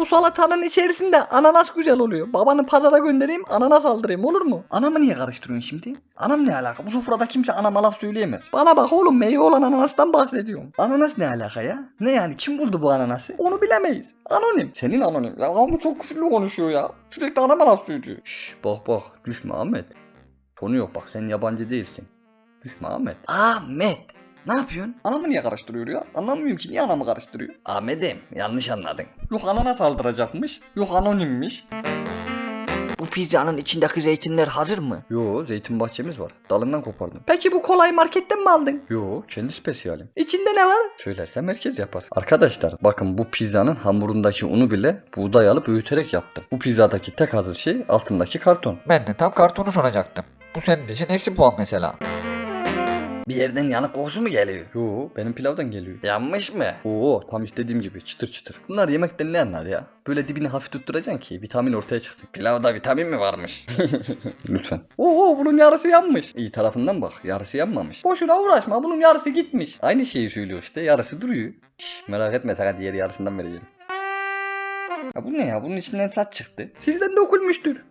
Bu salatanın içerisinde ananas güzel oluyor. Babanı pazara göndereyim ananas aldırayım olur mu? Anamı niye karıştırıyorsun şimdi? Anam ne alaka? Bu sofrada kimse anama laf söyleyemez. Bana bak oğlum meyve olan ananastan bahsediyorum. Ananas ne alaka ya? Ne yani? Kim buldu bu ananası? Onu bilemeyiz. Anonim. Senin anonim. Ya bu çok küfürlü konuşuyor ya. Sürekli anama laf söylüyor. Şşş bak bak. Düşme Ahmet. Sonu yok bak sen yabancı değilsin. Düşme Ahmet. Ahmet. Ne yapıyorsun? Anamı niye karıştırıyor ya? Anlamıyorum ki niye anamı karıştırıyor? Ahmet'im yanlış anladın. Yok ananas aldıracakmış. Yok anonimmiş. Bu pizzanın içindeki zeytinler hazır mı? Yo zeytin bahçemiz var. Dalından kopardım. Peki bu kolay marketten mi aldın? Yo kendi spesiyalim. İçinde ne var? Söylersem herkes yapar. Arkadaşlar bakın bu pizzanın hamurundaki unu bile buğday alıp öğüterek yaptım. Bu pizzadaki tek hazır şey altındaki karton. Ben de tam kartonu soracaktım. Bu senin için eksi puan mesela. Bir yerden yanık kokusu mu geliyor? Yo benim pilavdan geliyor. Yanmış mı? Oo tam istediğim gibi çıtır çıtır. Bunlar yemekten ne anlar ya? Böyle dibini hafif tutturacaksın ki vitamin ortaya çıksın. Pilavda vitamin mi varmış? Lütfen. Oo bunun yarısı yanmış. İyi tarafından bak yarısı yanmamış. Boşuna uğraşma bunun yarısı gitmiş. Aynı şeyi söylüyor işte yarısı duruyor. Şş, merak etme sana diğer yarısından vereceğim. Ya bu ne ya bunun içinden saç çıktı. Sizden dökülmüştür.